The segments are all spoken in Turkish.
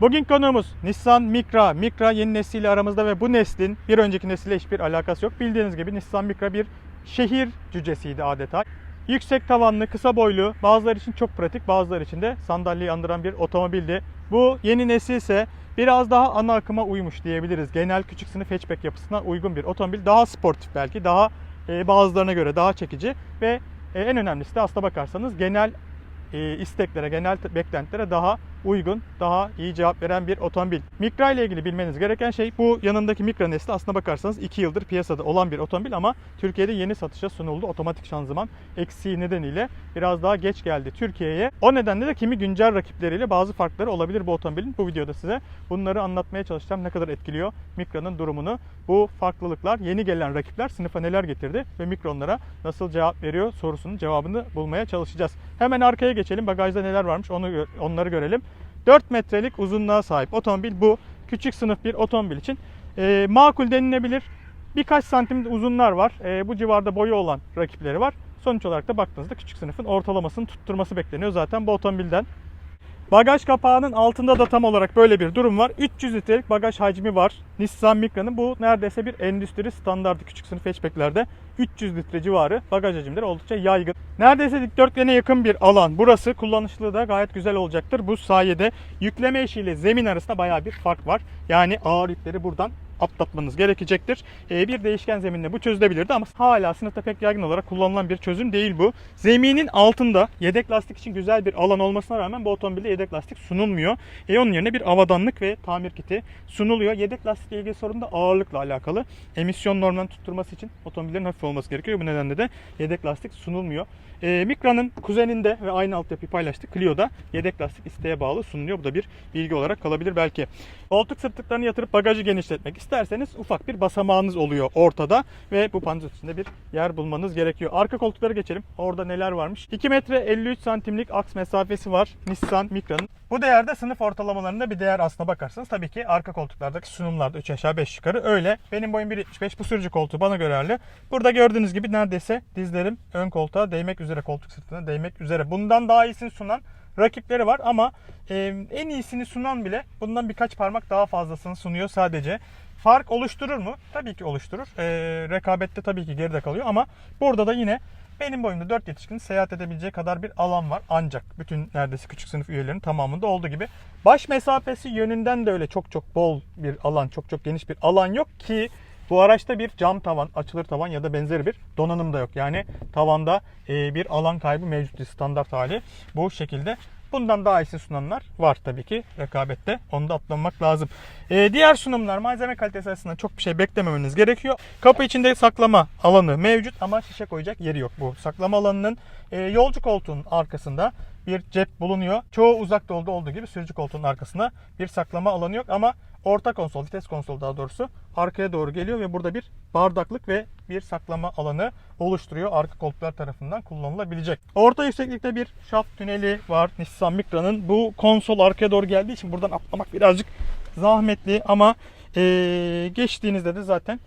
Bugün konuğumuz Nissan Micra. Micra yeni nesliyle aramızda ve bu neslin bir önceki nesille hiçbir alakası yok. Bildiğiniz gibi Nissan Micra bir şehir cücesiydi adeta. Yüksek tavanlı, kısa boylu, bazıları için çok pratik, bazıları için de sandalyeyi andıran bir otomobildi. Bu yeni nesil ise biraz daha ana akıma uymuş diyebiliriz. Genel küçük sınıf hatchback yapısına uygun bir otomobil. Daha sportif belki, daha e, bazılarına göre daha çekici ve e, en önemlisi de aslına bakarsanız genel e, isteklere, genel beklentilere daha uygun, daha iyi cevap veren bir otomobil. Micra ile ilgili bilmeniz gereken şey bu yanındaki Micra nesli aslına bakarsanız 2 yıldır piyasada olan bir otomobil ama Türkiye'de yeni satışa sunuldu. Otomatik şanzıman eksiği nedeniyle biraz daha geç geldi Türkiye'ye. O nedenle de kimi güncel rakipleriyle bazı farkları olabilir bu otomobilin. Bu videoda size bunları anlatmaya çalışacağım. Ne kadar etkiliyor Micra'nın durumunu. Bu farklılıklar, yeni gelen rakipler sınıfa neler getirdi ve Micra onlara nasıl cevap veriyor sorusunun cevabını bulmaya çalışacağız. Hemen arkaya geçelim. Bagajda neler varmış onu onları görelim. 4 metrelik uzunluğa sahip otomobil bu. Küçük sınıf bir otomobil için e, makul denilebilir. Birkaç santim uzunlar var. E, bu civarda boyu olan rakipleri var. Sonuç olarak da baktığınızda küçük sınıfın ortalamasını tutturması bekleniyor zaten bu otomobilden. Bagaj kapağının altında da tam olarak böyle bir durum var. 300 litrelik bagaj hacmi var. Nissan Micra'nın bu neredeyse bir endüstri standardı küçük sınıf hatchbacklerde 300 litre civarı bagaj hacimleri oldukça yaygın. Neredeyse dikdörtgene yakın bir alan. Burası kullanışlı da gayet güzel olacaktır. Bu sayede yükleme eşiğiyle zemin arasında bayağı bir fark var. Yani ağır yükleri buradan atlatmanız gerekecektir. Ee, bir değişken zeminle bu çözülebilirdi ama hala sınıfta pek yaygın olarak kullanılan bir çözüm değil bu. Zeminin altında yedek lastik için güzel bir alan olmasına rağmen bu otomobilde yedek lastik sunulmuyor. E, onun yerine bir avadanlık ve tamir kiti sunuluyor. Yedek lastikle ilgili sorun da ağırlıkla alakalı. Emisyon normlarını tutturması için otomobillerin hafif olması gerekiyor. Bu nedenle de yedek lastik sunulmuyor. E, Micra'nın kuzeninde ve aynı altyapıyı paylaştık. Clio'da yedek lastik isteğe bağlı sunuluyor. Bu da bir bilgi olarak kalabilir belki. Koltuk sırtlıklarını yatırıp bagajı genişletmek isterseniz ufak bir basamağınız oluyor ortada ve bu panzur üstünde bir yer bulmanız gerekiyor. Arka koltuklara geçelim. Orada neler varmış? 2 metre 53 santimlik aks mesafesi var Nissan Micra'nın. Bu değerde sınıf ortalamalarında bir değer aslına bakarsanız tabii ki arka koltuklardaki sunumlarda 3 aşağı 5 yukarı öyle. Benim boyum 1.75 bu sürücü koltuğu bana göre ayarlı. Burada gördüğünüz gibi neredeyse dizlerim ön koltuğa değmek üzere koltuk sırtına değmek üzere. Bundan daha iyisini sunan rakipleri var ama e, en iyisini sunan bile bundan birkaç parmak daha fazlasını sunuyor sadece. Fark oluşturur mu? Tabii ki oluşturur. E, rekabette tabii ki geride kalıyor ama burada da yine benim boyumda 4 yetişkinin seyahat edebileceği kadar bir alan var. Ancak bütün neredeyse küçük sınıf üyelerinin tamamında olduğu gibi. Baş mesafesi yönünden de öyle çok çok bol bir alan, çok çok geniş bir alan yok ki bu araçta bir cam tavan, açılır tavan ya da benzeri bir donanım da yok. Yani tavanda e, bir alan kaybı mevcut standart hali bu şekilde. Bundan daha iyisi sunanlar var tabii ki rekabette. Onu da atlamak lazım. E, diğer sunumlar malzeme kalitesi açısından çok bir şey beklememeniz gerekiyor. Kapı içinde saklama alanı mevcut ama şişe koyacak yeri yok bu. Saklama alanının e, yolcu koltuğunun arkasında bir cep bulunuyor. Çoğu uzak yolda olduğu gibi sürücü koltuğunun arkasında bir saklama alanı yok ama orta konsol, vites konsolu daha doğrusu arkaya doğru geliyor ve burada bir bardaklık ve bir saklama alanı oluşturuyor. Arka koltuklar tarafından kullanılabilecek. Orta yükseklikte bir şaft tüneli var Nissan Micra'nın. Bu konsol arkaya doğru geldiği için buradan atlamak birazcık zahmetli ama eee, geçtiğinizde de zaten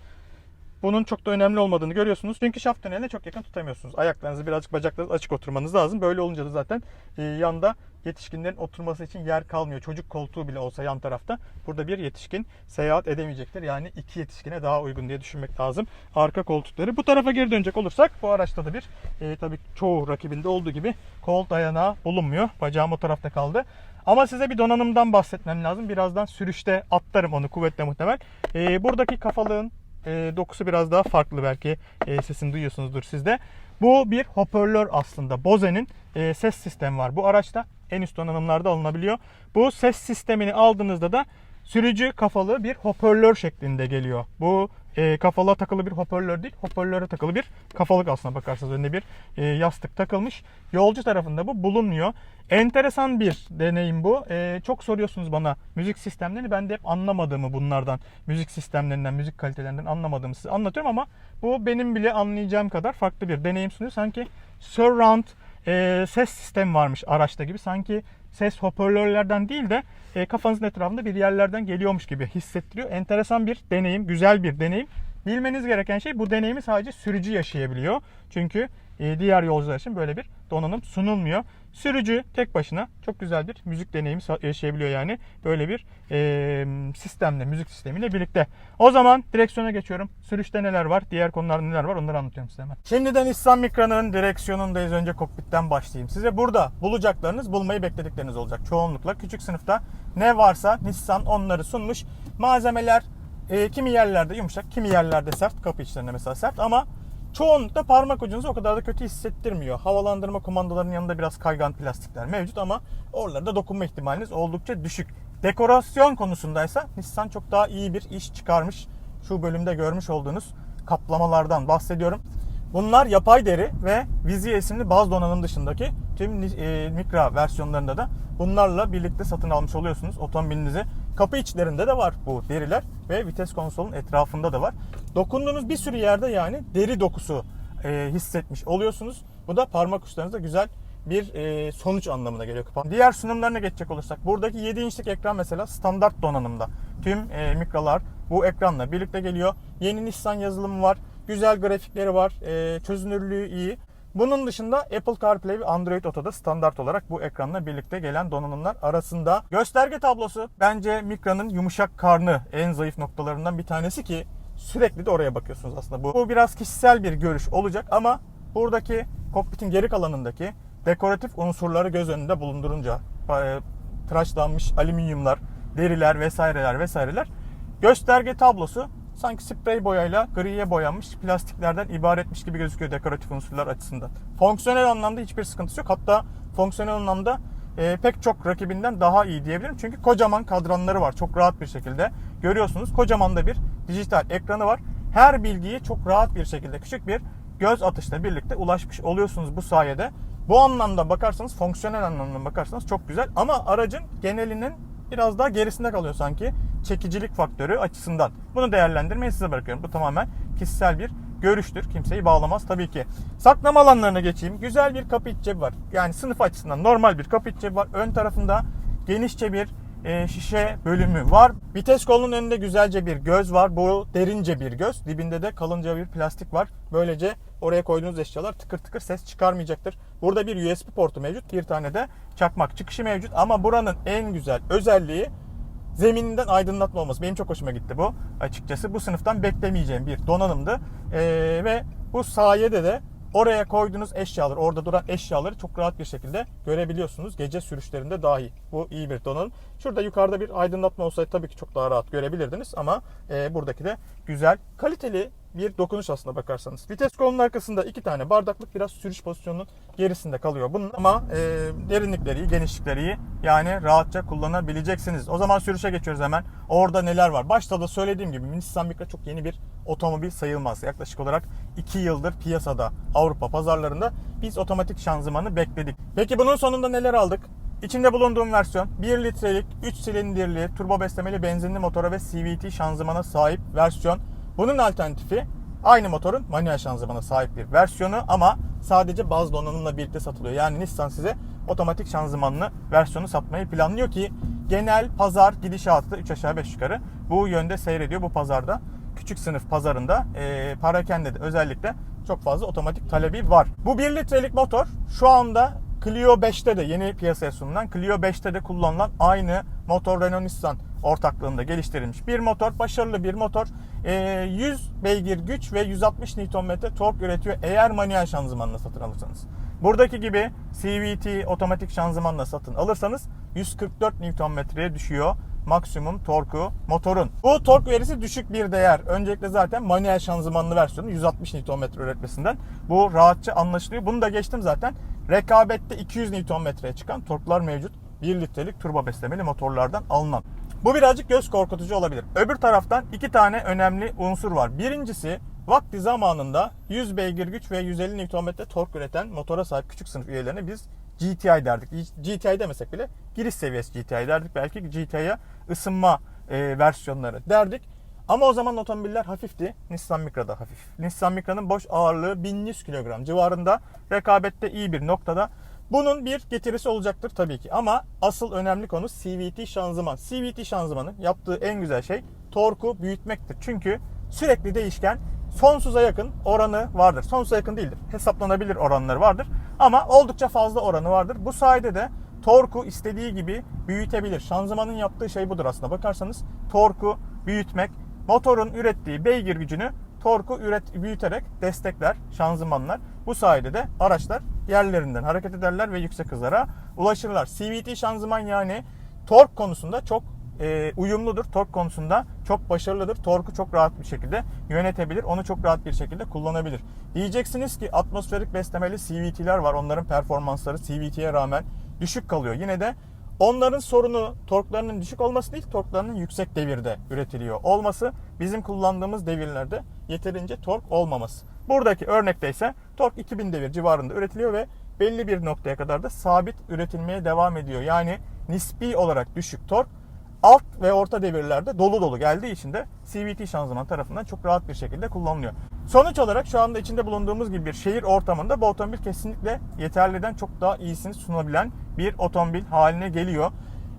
bunun çok da önemli olmadığını görüyorsunuz. Çünkü şaft tüneline çok yakın tutamıyorsunuz. Ayaklarınızı birazcık bacaklarınızı açık oturmanız lazım. Böyle olunca da zaten e, yanda yetişkinlerin oturması için yer kalmıyor. Çocuk koltuğu bile olsa yan tarafta burada bir yetişkin seyahat edemeyecektir. Yani iki yetişkine daha uygun diye düşünmek lazım. Arka koltukları. Bu tarafa geri dönecek olursak bu araçta da bir e, tabii çoğu rakibinde olduğu gibi kol dayanağı bulunmuyor. Bacağım o tarafta kaldı. Ama size bir donanımdan bahsetmem lazım. Birazdan sürüşte atlarım onu kuvvetle muhtemel. E, buradaki kafalığın e, dokusu biraz daha farklı belki e, sesini duyuyorsunuzdur sizde. Bu bir hoparlör aslında. Bose'nin e, ses sistemi var bu araçta. En üst donanımlarda alınabiliyor. Bu ses sistemini aldığınızda da sürücü kafalı bir hoparlör şeklinde geliyor. Bu e, kafalığa takılı bir hoparlör değil, hoparlöre takılı bir kafalık aslına bakarsanız önünde bir e, yastık takılmış. Yolcu tarafında bu bulunmuyor. Enteresan bir deneyim bu. E, çok soruyorsunuz bana müzik sistemlerini. Ben de hep anlamadığımı bunlardan, müzik sistemlerinden, müzik kalitelerinden anlamadığımı size anlatıyorum ama bu benim bile anlayacağım kadar farklı bir deneyim sunuyor. Sanki surround e, ses sistemi varmış araçta gibi. Sanki ses hoparlörlerden değil de e, kafanızın etrafında bir yerlerden geliyormuş gibi hissettiriyor. Enteresan bir deneyim, güzel bir deneyim. Bilmeniz gereken şey bu deneyimi sadece sürücü yaşayabiliyor. Çünkü e, diğer yolcular için böyle bir donanım sunulmuyor. Sürücü tek başına çok güzel bir müzik deneyimi yaşayabiliyor yani. Böyle bir e, sistemle, müzik sistemiyle birlikte. O zaman direksiyona geçiyorum. Sürüşte neler var, diğer konularda neler var onları anlatıyorum size hemen. Şimdiden Nissan Micra'nın direksiyonundayız. Önce kokpitten başlayayım. Size burada bulacaklarınız, bulmayı bekledikleriniz olacak. Çoğunlukla küçük sınıfta ne varsa Nissan onları sunmuş. Malzemeler e, kimi yerlerde yumuşak, kimi yerlerde sert. Kapı içlerinde mesela sert ama çoğunlukla parmak ucunuzu o kadar da kötü hissettirmiyor. Havalandırma kumandalarının yanında biraz kaygan plastikler mevcut ama oralarda dokunma ihtimaliniz oldukça düşük. Dekorasyon konusundaysa Nissan çok daha iyi bir iş çıkarmış. Şu bölümde görmüş olduğunuz kaplamalardan bahsediyorum. Bunlar yapay deri ve Vizio isimli baz donanım dışındaki tüm e, Micra versiyonlarında da bunlarla birlikte satın almış oluyorsunuz otomobilinizi. Kapı içlerinde de var bu deriler ve vites konsolunun etrafında da var. Dokunduğunuz bir sürü yerde yani deri dokusu e, hissetmiş oluyorsunuz. Bu da parmak uçlarınızda güzel bir e, sonuç anlamına geliyor. Diğer sunumlarına geçecek olursak buradaki 7 inçlik ekran mesela standart donanımda. Tüm e, Micra'lar bu ekranla birlikte geliyor. Yeni Nissan yazılımı var. Güzel grafikleri var. E, çözünürlüğü iyi. Bunun dışında Apple CarPlay ve Android Auto'da standart olarak bu ekranla birlikte gelen donanımlar arasında. Gösterge tablosu bence Micra'nın yumuşak karnı en zayıf noktalarından bir tanesi ki sürekli de oraya bakıyorsunuz aslında. Bu, bu biraz kişisel bir görüş olacak ama buradaki kokpitin geri kalanındaki dekoratif unsurları göz önünde bulundurunca e, tıraşlanmış alüminyumlar, deriler vesaireler vesaireler gösterge tablosu sanki sprey boyayla griye boyanmış plastiklerden ibaretmiş gibi gözüküyor dekoratif unsurlar açısından. Fonksiyonel anlamda hiçbir sıkıntısı yok. Hatta fonksiyonel anlamda e, pek çok rakibinden daha iyi diyebilirim. Çünkü kocaman kadranları var. Çok rahat bir şekilde görüyorsunuz. Kocaman da bir dijital ekranı var. Her bilgiyi çok rahat bir şekilde küçük bir göz atışla birlikte ulaşmış oluyorsunuz bu sayede. Bu anlamda bakarsanız, fonksiyonel anlamda bakarsanız çok güzel. Ama aracın genelinin biraz daha gerisinde kalıyor sanki çekicilik faktörü açısından. Bunu değerlendirmeyi size bırakıyorum. Bu tamamen kişisel bir görüştür. Kimseyi bağlamaz tabii ki. Saklama alanlarına geçeyim. Güzel bir kapı iç cebi var. Yani sınıf açısından normal bir kapı iç cebi var. Ön tarafında genişçe bir e, şişe bölümü var. Vites kolunun önünde güzelce bir göz var. Bu derince bir göz. Dibinde de kalınca bir plastik var. Böylece oraya koyduğunuz eşyalar tıkır tıkır ses çıkarmayacaktır. Burada bir USB portu mevcut. Bir tane de çakmak çıkışı mevcut. Ama buranın en güzel özelliği zemininden aydınlatma olması. Benim çok hoşuma gitti bu açıkçası. Bu sınıftan beklemeyeceğim bir donanımdı. Ee, ve bu sayede de oraya koyduğunuz eşyalar, orada duran eşyaları çok rahat bir şekilde görebiliyorsunuz. Gece sürüşlerinde dahi. Bu iyi bir donanım. Şurada yukarıda bir aydınlatma olsaydı tabii ki çok daha rahat görebilirdiniz ama e, buradaki de güzel, kaliteli bir dokunuş aslında bakarsanız. Vites kolunun arkasında iki tane bardaklık biraz sürüş pozisyonunun gerisinde kalıyor bunun ama e, derinlikleri genişlikleri iyi. Yani rahatça kullanabileceksiniz. O zaman sürüşe geçiyoruz hemen. Orada neler var? Başta da söylediğim gibi Nissan Micra çok yeni bir otomobil sayılmaz. Yaklaşık olarak 2 yıldır piyasada Avrupa pazarlarında biz otomatik şanzımanı bekledik. Peki bunun sonunda neler aldık? İçinde bulunduğum versiyon 1 litrelik 3 silindirli turbo beslemeli benzinli motora ve CVT şanzımana sahip versiyon. Bunun alternatifi aynı motorun manuel şanzımana sahip bir versiyonu ama sadece baz donanımla birlikte satılıyor. Yani Nissan size otomatik şanzımanlı versiyonu satmayı planlıyor ki genel pazar gidişatı 3 aşağı 5 yukarı bu yönde seyrediyor bu pazarda. Küçük sınıf pazarında e, parakende de özellikle çok fazla otomatik talebi var. Bu 1 litrelik motor şu anda Clio 5'te de yeni piyasaya sunulan Clio 5'te de kullanılan aynı motor Renault Nissan ortaklığında geliştirilmiş bir motor. Başarılı bir motor. E, 100 beygir güç ve 160 Nm tork üretiyor eğer manuel şanzımanla satın alırsanız. Buradaki gibi CVT otomatik şanzımanla satın alırsanız 144 Nm'ye düşüyor maksimum torku motorun. Bu tork verisi düşük bir değer. Öncelikle zaten manuel şanzımanlı versiyonu 160 Nm üretmesinden. Bu rahatça anlaşılıyor. Bunu da geçtim zaten. Rekabette 200 Nm'ye çıkan torklar mevcut. 1 litrelik turbo beslemeli motorlardan alınan. Bu birazcık göz korkutucu olabilir. Öbür taraftan iki tane önemli unsur var. Birincisi vakti zamanında 100 beygir güç ve 150 Nm tork üreten motora sahip küçük sınıf üyelerine biz GTI derdik. GTI demesek bile giriş seviyesi GTI derdik. Belki GTI'ye ısınma e, versiyonları derdik. Ama o zaman otomobiller hafifti. Nissan Micra da hafif. Nissan Micra'nın boş ağırlığı 1100 kilogram civarında. Rekabette iyi bir noktada. Bunun bir getirisi olacaktır tabii ki. Ama asıl önemli konu CVT şanzıman. CVT şanzımanın yaptığı en güzel şey torku büyütmektir. Çünkü sürekli değişken sonsuza yakın oranı vardır. Sonsuza yakın değildir. Hesaplanabilir oranları vardır. Ama oldukça fazla oranı vardır. Bu sayede de torku istediği gibi büyütebilir. Şanzımanın yaptığı şey budur aslında. Bakarsanız torku büyütmek, motorun ürettiği beygir gücünü torku üret, büyüterek destekler şanzımanlar. Bu sayede de araçlar yerlerinden hareket ederler ve yüksek hızlara ulaşırlar. CVT şanzıman yani tork konusunda çok e, uyumludur. Tork konusunda çok başarılıdır. Torku çok rahat bir şekilde yönetebilir. Onu çok rahat bir şekilde kullanabilir. Diyeceksiniz ki atmosferik beslemeli CVT'ler var. Onların performansları CVT'ye rağmen düşük kalıyor. Yine de onların sorunu torklarının düşük olması değil, torklarının yüksek devirde üretiliyor olması. Bizim kullandığımız devirlerde yeterince tork olmaması. Buradaki örnekte ise tork 2000 devir civarında üretiliyor ve belli bir noktaya kadar da sabit üretilmeye devam ediyor. Yani nispi olarak düşük tork alt ve orta devirlerde dolu dolu geldiği için de CVT şanzıman tarafından çok rahat bir şekilde kullanılıyor. Sonuç olarak şu anda içinde bulunduğumuz gibi bir şehir ortamında bu otomobil kesinlikle yeterliden çok daha iyisini sunabilen bir otomobil haline geliyor.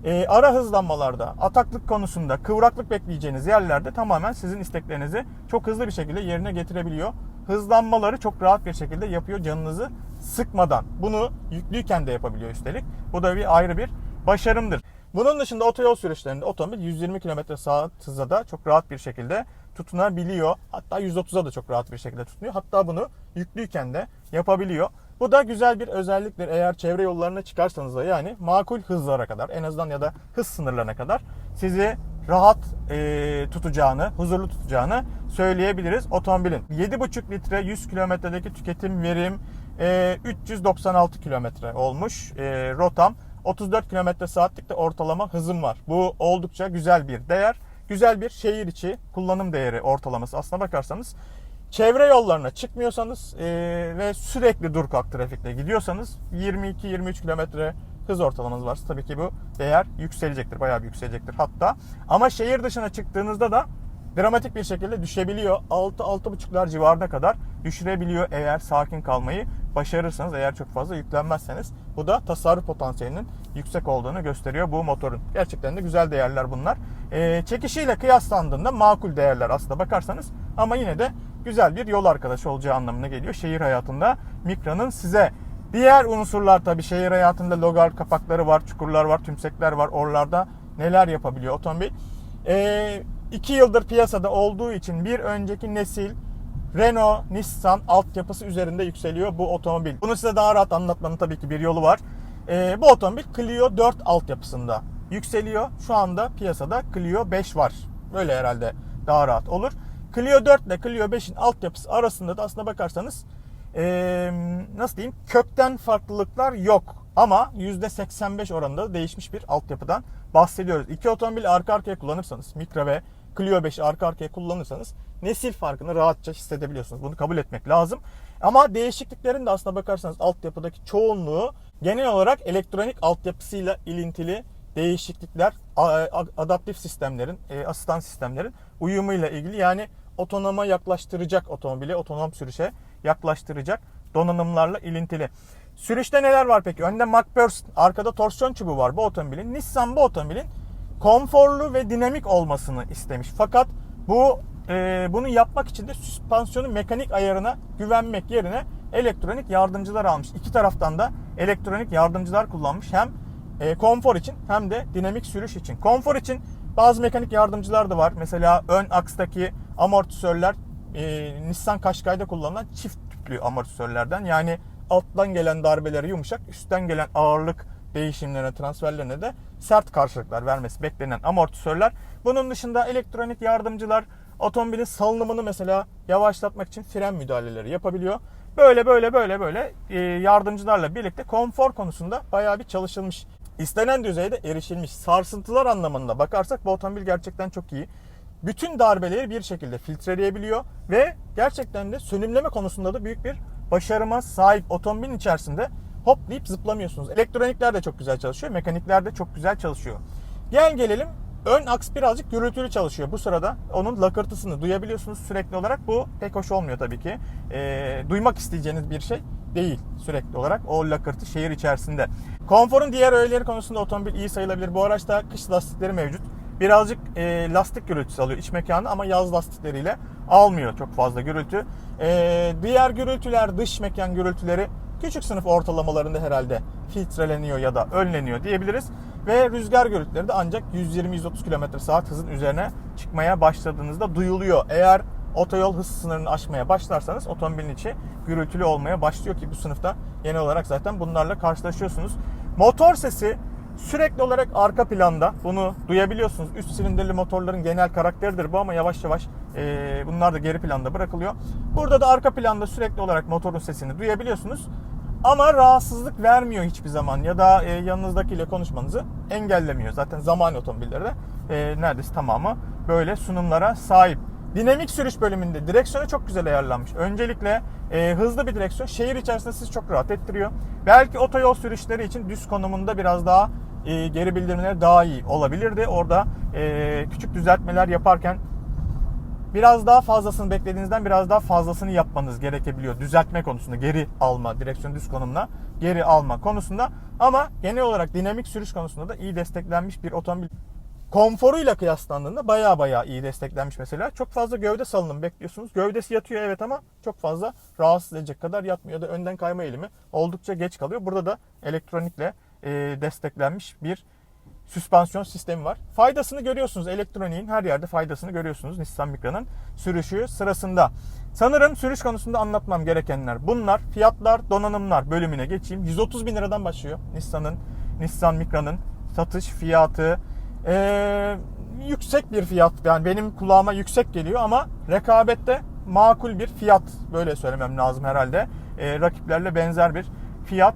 Ee, ara hızlanmalarda, ataklık konusunda, kıvraklık bekleyeceğiniz yerlerde tamamen sizin isteklerinizi çok hızlı bir şekilde yerine getirebiliyor. Hızlanmaları çok rahat bir şekilde yapıyor canınızı sıkmadan. Bunu yüklüyken de yapabiliyor üstelik. Bu da bir ayrı bir başarımdır. Bunun dışında otoyol süreçlerinde otomobil 120 km saat hıza da çok rahat bir şekilde tutunabiliyor. Hatta 130'a da çok rahat bir şekilde tutunuyor. Hatta bunu yüklüyken de yapabiliyor. Bu da güzel bir özelliktir. Eğer çevre yollarına çıkarsanız da yani makul hızlara kadar en azından ya da hız sınırlarına kadar sizi rahat e, tutacağını, huzurlu tutacağını söyleyebiliriz otomobilin. 7,5 litre 100 kilometredeki tüketim verim e, 396 kilometre olmuş e, rotam. 34 km saatlik de ortalama hızım var. Bu oldukça güzel bir değer. Güzel bir şehir içi kullanım değeri ortalaması. Aslına bakarsanız çevre yollarına çıkmıyorsanız e, ve sürekli dur kalk trafikte gidiyorsanız 22-23 kilometre hız ortalamanız varsa tabii ki bu değer yükselecektir. Bayağı bir yükselecektir hatta. Ama şehir dışına çıktığınızda da dramatik bir şekilde düşebiliyor. 6-6,5'lar civarına kadar düşürebiliyor eğer sakin kalmayı başarırsanız, eğer çok fazla yüklenmezseniz. Bu da tasarruf potansiyelinin yüksek olduğunu gösteriyor bu motorun. Gerçekten de güzel değerler bunlar. Ee, çekişiyle kıyaslandığında makul değerler aslında bakarsanız ama yine de güzel bir yol arkadaşı olacağı anlamına geliyor şehir hayatında Mikra'nın size. Diğer unsurlar tabii şehir hayatında logar kapakları var, çukurlar var, tümsekler var. Oralarda neler yapabiliyor otomobil? Ee, 2 yıldır piyasada olduğu için bir önceki nesil Renault, Nissan altyapısı üzerinde yükseliyor bu otomobil. Bunu size daha rahat anlatmanın tabii ki bir yolu var. Ee, bu otomobil Clio 4 altyapısında yükseliyor. Şu anda piyasada Clio 5 var. Böyle herhalde daha rahat olur. Clio 4 ile Clio 5'in altyapısı arasında da aslına bakarsanız ee, nasıl diyeyim kökten farklılıklar yok. Ama %85 oranında değişmiş bir altyapıdan bahsediyoruz. İki otomobil arka arkaya kullanırsanız Micra ve Clio 5 arka arkaya kullanırsanız nesil farkını rahatça hissedebiliyorsunuz. Bunu kabul etmek lazım. Ama değişikliklerin de aslına bakarsanız altyapıdaki çoğunluğu genel olarak elektronik altyapısıyla ilintili değişiklikler, adaptif sistemlerin, e, asistan sistemlerin uyumuyla ilgili yani otonoma yaklaştıracak otomobili, otonom sürüşe yaklaştıracak donanımlarla ilintili. Sürüşte neler var peki? Önde MacPherson, arkada torsiyon çubuğu var bu otomobilin. Nissan bu otomobilin konforlu ve dinamik olmasını istemiş. Fakat bu e, bunu yapmak için de süspansiyonu mekanik ayarına güvenmek yerine elektronik yardımcılar almış. İki taraftan da elektronik yardımcılar kullanmış. Hem e, konfor için hem de dinamik sürüş için. Konfor için bazı mekanik yardımcılar da var. Mesela ön akstaki amortisörler e, Nissan Qashqai'de kullanılan çift tüplü amortisörlerden. Yani alttan gelen darbeleri yumuşak, üstten gelen ağırlık değişimlerine, transferlerine de sert karşılıklar vermesi beklenen amortisörler. Bunun dışında elektronik yardımcılar otomobilin salınımını mesela yavaşlatmak için fren müdahaleleri yapabiliyor. Böyle böyle böyle böyle e, yardımcılarla birlikte konfor konusunda bayağı bir çalışılmış. İstenen düzeyde erişilmiş. Sarsıntılar anlamında bakarsak bu otomobil gerçekten çok iyi. Bütün darbeleri bir şekilde filtreleyebiliyor ve gerçekten de sönümleme konusunda da büyük bir başarıma sahip otomobilin içerisinde hoplayıp zıplamıyorsunuz. Elektronikler de çok güzel çalışıyor. Mekanikler de çok güzel çalışıyor. Gel gelelim ön aks birazcık gürültülü çalışıyor. Bu sırada onun lakırtısını duyabiliyorsunuz sürekli olarak. Bu pek hoş olmuyor tabii ki. E, duymak isteyeceğiniz bir şey değil sürekli olarak o lakırtı şehir içerisinde. Konforun diğer öğeleri konusunda otomobil iyi sayılabilir. Bu araçta kış lastikleri mevcut. Birazcık e, lastik gürültüsü alıyor iç mekanı ama yaz lastikleriyle almıyor çok fazla gürültü. E, diğer gürültüler dış mekan gürültüleri küçük sınıf ortalamalarında herhalde filtreleniyor ya da önleniyor diyebiliriz. Ve rüzgar gürültüleri de ancak 120-130 km saat hızın üzerine çıkmaya başladığınızda duyuluyor. Eğer otoyol hız sınırını aşmaya başlarsanız otomobilin içi gürültülü olmaya başlıyor ki bu sınıfta genel olarak zaten bunlarla karşılaşıyorsunuz. Motor sesi sürekli olarak arka planda bunu duyabiliyorsunuz. Üst silindirli motorların genel karakteridir bu ama yavaş yavaş e, bunlar da geri planda bırakılıyor. Burada da arka planda sürekli olarak motorun sesini duyabiliyorsunuz. Ama rahatsızlık vermiyor hiçbir zaman ya da e, yanınızdakiyle konuşmanızı engellemiyor. Zaten zaman otomobilleri de e, neredeyse tamamı böyle sunumlara sahip. Dinamik sürüş bölümünde direksiyonu çok güzel ayarlanmış. Öncelikle e, hızlı bir direksiyon şehir içerisinde sizi çok rahat ettiriyor. Belki otoyol sürüşleri için düz konumunda biraz daha e, geri bildirimleri daha iyi olabilirdi. Orada e, küçük düzeltmeler yaparken biraz daha fazlasını beklediğinizden biraz daha fazlasını yapmanız gerekebiliyor. Düzeltme konusunda geri alma, direksiyon düz konumuna geri alma konusunda. Ama genel olarak dinamik sürüş konusunda da iyi desteklenmiş bir otomobil. Konforuyla kıyaslandığında baya baya iyi desteklenmiş mesela. Çok fazla gövde salınım bekliyorsunuz. Gövdesi yatıyor evet ama çok fazla rahatsız edecek kadar yatmıyor ya da önden kayma eğilimi oldukça geç kalıyor. Burada da elektronikle e, desteklenmiş bir süspansiyon sistemi var. Faydasını görüyorsunuz. Elektroniğin her yerde faydasını görüyorsunuz Nissan Micra'nın sürüşü sırasında. Sanırım sürüş konusunda anlatmam gerekenler bunlar. Fiyatlar, donanımlar bölümüne geçeyim. 130 bin liradan başlıyor Nissan'ın, Nissan Micra'nın satış fiyatı. Ee, yüksek bir fiyat. Yani benim kulağıma yüksek geliyor ama rekabette makul bir fiyat. Böyle söylemem lazım herhalde. Ee, rakiplerle benzer bir fiyat.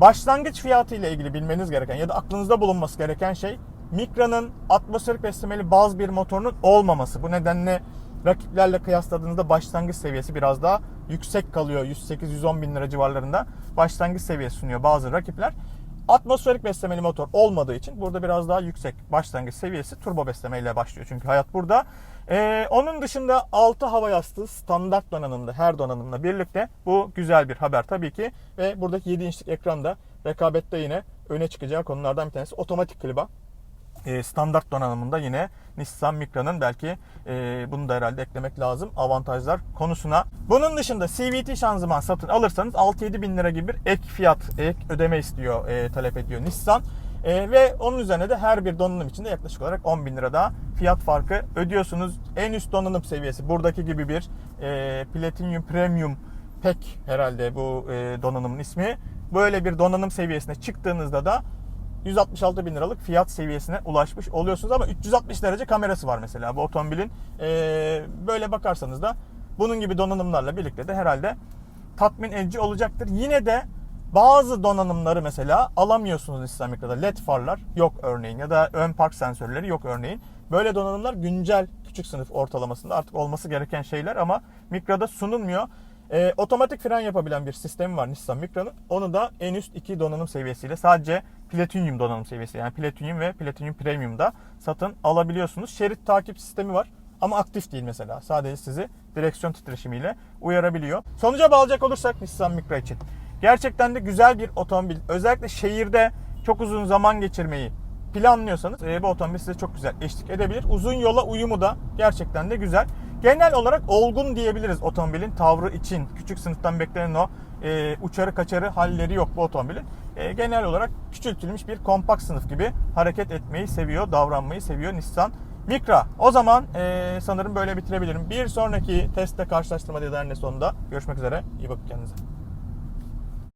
Başlangıç fiyatı ile ilgili bilmeniz gereken ya da aklınızda bulunması gereken şey Mikra'nın atmosferik beslemeli baz bir motorunun olmaması. Bu nedenle rakiplerle kıyasladığınızda başlangıç seviyesi biraz daha yüksek kalıyor. 108-110 bin lira civarlarında başlangıç seviyesi sunuyor bazı rakipler. Atmosferik beslemeli motor olmadığı için burada biraz daha yüksek başlangıç seviyesi turbo beslemeyle başlıyor. Çünkü hayat burada. Ee, onun dışında 6 hava yastığı standart donanımda her donanımla birlikte bu güzel bir haber tabii ki. Ve buradaki 7 inçlik ekran da rekabette yine öne çıkacağı konulardan bir tanesi. Otomatik klima e, standart donanımında yine Nissan Micra'nın belki e, bunu da herhalde eklemek lazım avantajlar konusuna. Bunun dışında CVT şanzıman satın alırsanız 6-7 bin lira gibi bir ek fiyat, ek ödeme istiyor, e, talep ediyor Nissan. E, ve onun üzerine de her bir donanım içinde yaklaşık olarak 10 bin lira daha fiyat farkı ödüyorsunuz. En üst donanım seviyesi buradaki gibi bir e, Platinum Premium Pack herhalde bu e, donanımın ismi. Böyle bir donanım seviyesine çıktığınızda da 166 bin liralık fiyat seviyesine ulaşmış oluyorsunuz ama 360 derece kamerası var mesela bu otomobilin. Ee, böyle bakarsanız da bunun gibi donanımlarla birlikte de herhalde tatmin edici olacaktır. Yine de bazı donanımları mesela alamıyorsunuz Nissan Micra'da. LED farlar yok örneğin ya da ön park sensörleri yok örneğin. Böyle donanımlar güncel küçük sınıf ortalamasında artık olması gereken şeyler ama Micra'da sunulmuyor. Ee, otomatik fren yapabilen bir sistemi var Nissan Micra'nın. Onu da en üst iki donanım seviyesiyle sadece Platinum donanım seviyesi yani Platinum ve Platinum Premium'da satın alabiliyorsunuz. Şerit takip sistemi var ama aktif değil mesela. Sadece sizi direksiyon titreşimiyle uyarabiliyor. Sonuca bağlayacak olursak Nissan Micra için. Gerçekten de güzel bir otomobil. Özellikle şehirde çok uzun zaman geçirmeyi planlıyorsanız e, bu otomobil size çok güzel eşlik edebilir. Uzun yola uyumu da gerçekten de güzel. Genel olarak olgun diyebiliriz otomobilin tavrı için. Küçük sınıftan beklenen o e, uçarı kaçarı halleri yok bu otomobilin. E, genel olarak küçültülmüş bir kompakt sınıf gibi hareket etmeyi seviyor, davranmayı seviyor Nissan Micra. O zaman e, sanırım böyle bitirebilirim. Bir sonraki testte karşılaştırma dediğinde sonunda görüşmek üzere. İyi bakın kendinize.